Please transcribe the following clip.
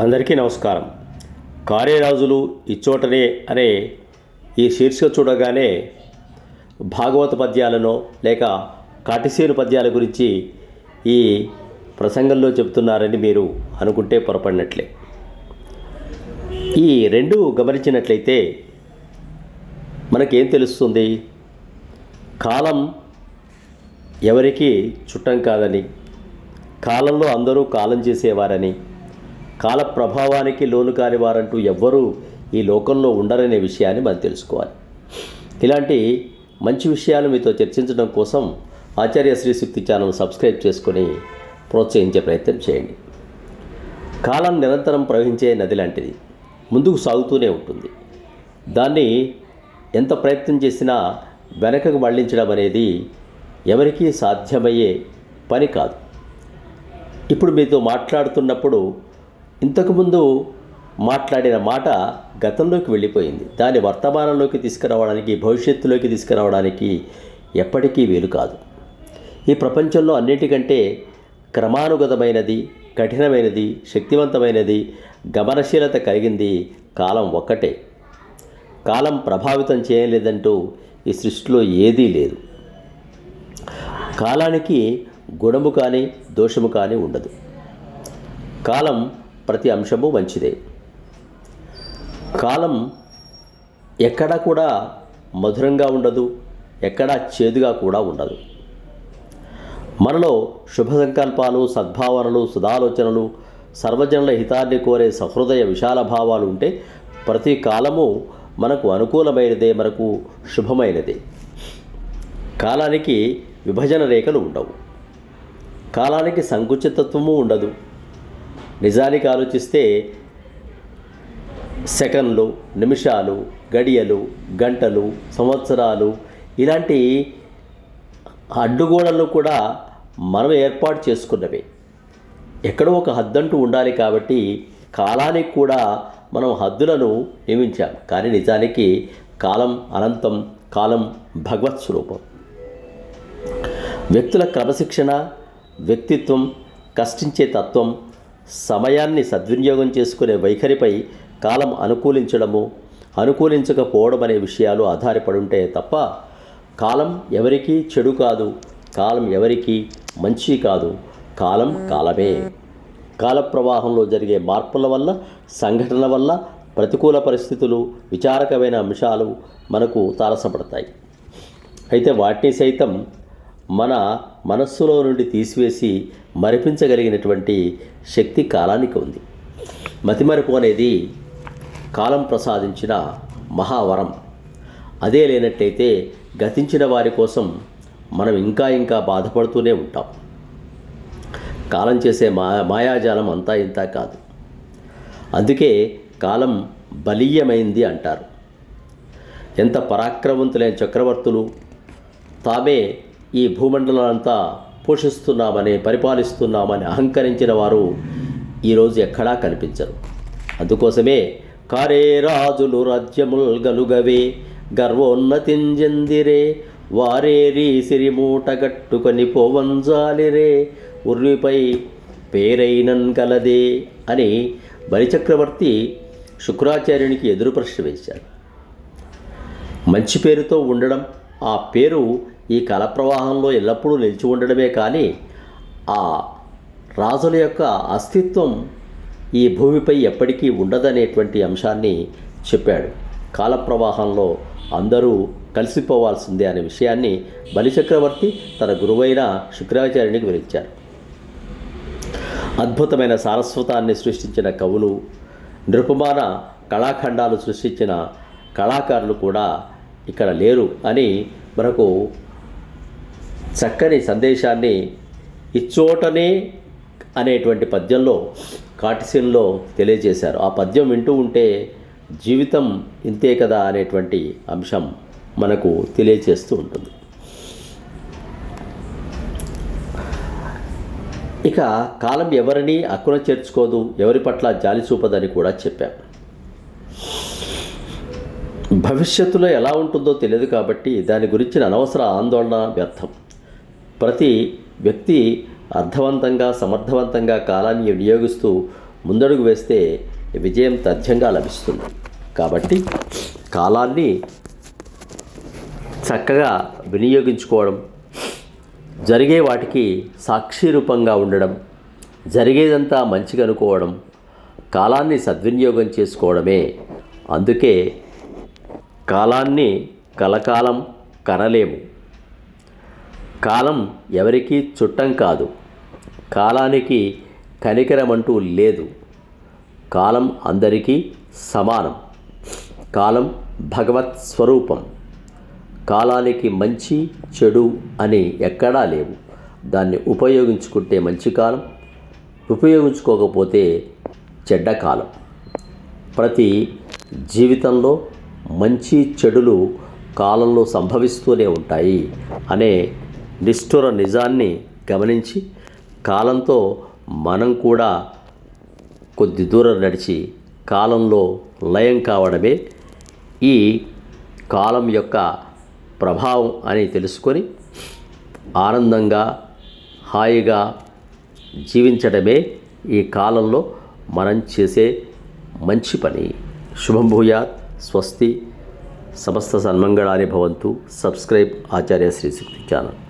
అందరికీ నమస్కారం. కార్యరాజులు ఇచ్చోటనే అనే ఈ శీర్షిక చూడగానే భాగవత పద్యాలను లేక కాటిసేను పద్యాల గురించి ఈ ప్రసంగంలో చెబుతున్నారని మీరు అనుకుంటే పొరపడినట్లే. ఈ రెండు గమనించినట్లయితే మనకేం తెలుస్తుంది? కాలం ఎవరికి చుట్టం కాదని కాలంలో అందరూ కాలం చేసేవారని కాల ప్రభావానికి లోను కాని వారంటూ ఎవ్వరూ ఈ లోకంలో ఉండరనే విషయాన్ని మనం తెలుసుకోవాలి. ఇలాంటి మంచి విషయాలు మీతో చర్చించడం కోసం ఆచార్య శ్రీ శక్తి ఛానల్ సబ్స్క్రైబ్ చేసుకొని ప్రోత్సహించే ప్రయత్నం చేయండి. కాలం నిరంతరం ప్రవహించే నది లాంటిది. ముందుకు సాగుతూనే ఉంటుంది. దాన్ని ఎంత ప్రయత్నం చేసినా వెనకకు మళ్ళించడం అనేది ఎవరికీ సాధ్యమయ్యే పని కాదు. ఇప్పుడు మీతో మాట్లాడుతున్నప్పుడు ఇంతకుముందు మాట్లాడిన మాట గతంలోకి వెళ్ళిపోయింది. దాన్ని వర్తమానంలోకి తీసుకురావడానికి భవిష్యత్తులోకి తీసుకురావడానికి ఎప్పటికీ వీలు కాదు. ఈ ప్రపంచంలో అన్నిటికంటే క్రమానుగతమైనది కఠినమైనది శక్తివంతమైనది గమనశీలత కలిగింది కాలం ఒక్కటే. కాలం ప్రభావితం చేయలేదంటూ ఈ సృష్టిలో ఏదీ లేదు. కాలానికి గుణము కానీ దోషము కానీ ఉండదు. కాలం ప్రతి అంశము మంచిదే. కాలం ఎక్కడా కూడా మధురంగా ఉండదు ఎక్కడా చేదుగా కూడా ఉండదు. మనలో శుభ సంకల్పాలు సద్భావనలు సదాలోచనలు సర్వజనుల హితాన్ని కోరే సహృదయ విశాల భావాలు ఉంటే ప్రతి కాలము మనకు అనుకూలమైనదే మనకు శుభమైనదే. కాలానికి విభజన రేఖలు ఉండవు. కాలానికి సంకుచితత్వము ఉండదు. నిజానికి ఆలోచిస్తే సెకండ్లు నిమిషాలు గడియలు గంటలు సంవత్సరాలు ఇలాంటి అడ్డుగోడలు కూడా మనం ఏర్పాటు చేసుకున్నవి. ఎక్కడో ఒక హద్దంటూ ఉండాలి కాబట్టి కాలానికి కూడా మనం హద్దులను నియమించాం. కానీ నిజానికి కాలం అనంతం కాలం భగవత్ స్వరూపం. వ్యక్తుల క్రమశిక్షణ వ్యక్తిత్వం కష్టించే తత్వం సమయాన్ని సద్వినియోగం చేసుకునే వైఖరిపై కాలం అనుకూలించడము అనుకూలించకపోవడం అనే విషయాలు ఆధారపడి తప్ప కాలం ఎవరికీ చెడు కాదు కాలం ఎవరికీ మంచి కాదు కాలం కాలమే. కాల ప్రవాహంలో జరిగే మార్పుల వల్ల సంఘటనల వల్ల ప్రతికూల పరిస్థితులు విచారకమైన అంశాలు మనకు తారసపడతాయి. అయితే వాటిని సైతం మన మనస్సులో నుండి తీసివేసి మరిపించగలిగినటువంటి శక్తి కాలానికి ఉంది. మతిమరుపు అనేది కాలం ప్రసాదించిన మహావరం. అదే లేనట్టయితే గతించిన వారి కోసం మనం ఇంకా ఇంకా బాధపడుతూనే ఉంటాం. కాలం చేసే మా మాయాజాలం అంతా ఇంత కాదు. అందుకే కాలం బలీయమైంది అంటారు. ఎంత పరాక్రమవంతులైన చక్రవర్తులు తామే ఈ భూమండలాలంతా పోషిస్తున్నామని పరిపాలిస్తున్నామని అహంకరించిన వారు ఈరోజు ఎక్కడా కనిపించరు. అందుకోసమే కారే రాజులు రాజ్యముల్ గలుగవే గర్వోన్నతింజందిరే వారేరి సిరిమూట గట్టుకొని పోవంజాలిరే ఉర్విపై పేరైనన్ గలదే అని బలిచక్రవర్తి శుక్రాచార్యునికి ఎదురు ప్రశ్న వేశారు. మంచి పేరుతో ఉండడం ఆ పేరు ఈ కళ ప్రవాహంలో ఎల్లప్పుడూ నిలిచి ఉండడమే కానీ ఆ రాజుల యొక్క అస్తిత్వం ఈ భూమిపై ఎప్పటికీ ఉండదనేటువంటి అంశాన్ని చెప్పాడు. కాల ప్రవాహంలో అందరూ కలిసిపోవాల్సిందే అనే విషయాన్ని బలిచక్రవర్తి తన గురువైన శుక్రాచార్యునికి వివరించారు. అద్భుతమైన సారస్వతాన్ని సృష్టించిన కవులు నిరుపమాన కళాఖండాలు సృష్టించిన కళాకారులు కూడా ఇక్కడ లేరు అని మనకు చక్కని సందేశాన్ని ఇచ్చోటనే అనేటువంటి పద్యంలో కాటిసీన్లో తెలియజేశారు. ఆ పద్యం వింటూ ఉంటే జీవితం ఇంతే కదా అనేటువంటి అంశం మనకు తెలియజేస్తూ ఉంటుంది. ఇక కాలం ఎవరిని అక్కున చేర్చుకోదు ఎవరి పట్ల జాలి చూపదని కూడా చెప్పాం. భవిష్యత్తులో ఎలా ఉంటుందో తెలియదు కాబట్టి దాని గురించిన అనవసర ఆందోళన వ్యర్థం. ప్రతి వ్యక్తి అర్థవంతంగా సమర్థవంతంగా కాలాన్ని వినియోగిస్తూ ముందడుగు వేస్తే విజయం తథ్యంగా లభిస్తుంది. కాబట్టి కాలాన్ని చక్కగా వినియోగించుకోవడం జరిగే వాటికి సాక్షి రూపంగా ఉండడం జరిగేదంతా మంచిగా అనుకోవడం కాలాన్ని సద్వినియోగం చేసుకోవడమే. అందుకే కాలాన్ని కలకాలం కనలేము. కాలం ఎవరికీ చుట్టం కాదు. కాలానికి కనికరమంటూ లేదు. కాలం అందరికీ సమానం. కాలం భగవత్ స్వరూపం. కాలానికి మంచి చెడు అని ఎక్కడా లేవు. దాన్ని ఉపయోగించుకుంటే మంచి కాలం ఉపయోగించుకోకపోతే చెడ్డ కాలం. ప్రతి జీవితంలో మంచి చెడులు కాలంలో సంభవిస్తూనే ఉంటాయి అనే నిష్ఠుర నిజాన్ని గమనించి కాలంతో మనం కూడా కొద్ది దూరం నడిచి కాలంలో లయం కావడమే ఈ కాలం యొక్క ప్రభావం అని తెలుసుకొని ఆనందంగా హాయిగా జీవించడమే ఈ కాలంలో మనం చేసే మంచి పని. శుభం భూయాత్. స్వస్తి. సమస్త సన్మంగళాన్ని భవంతు. Subscribe Acharya Shri Shakti channel.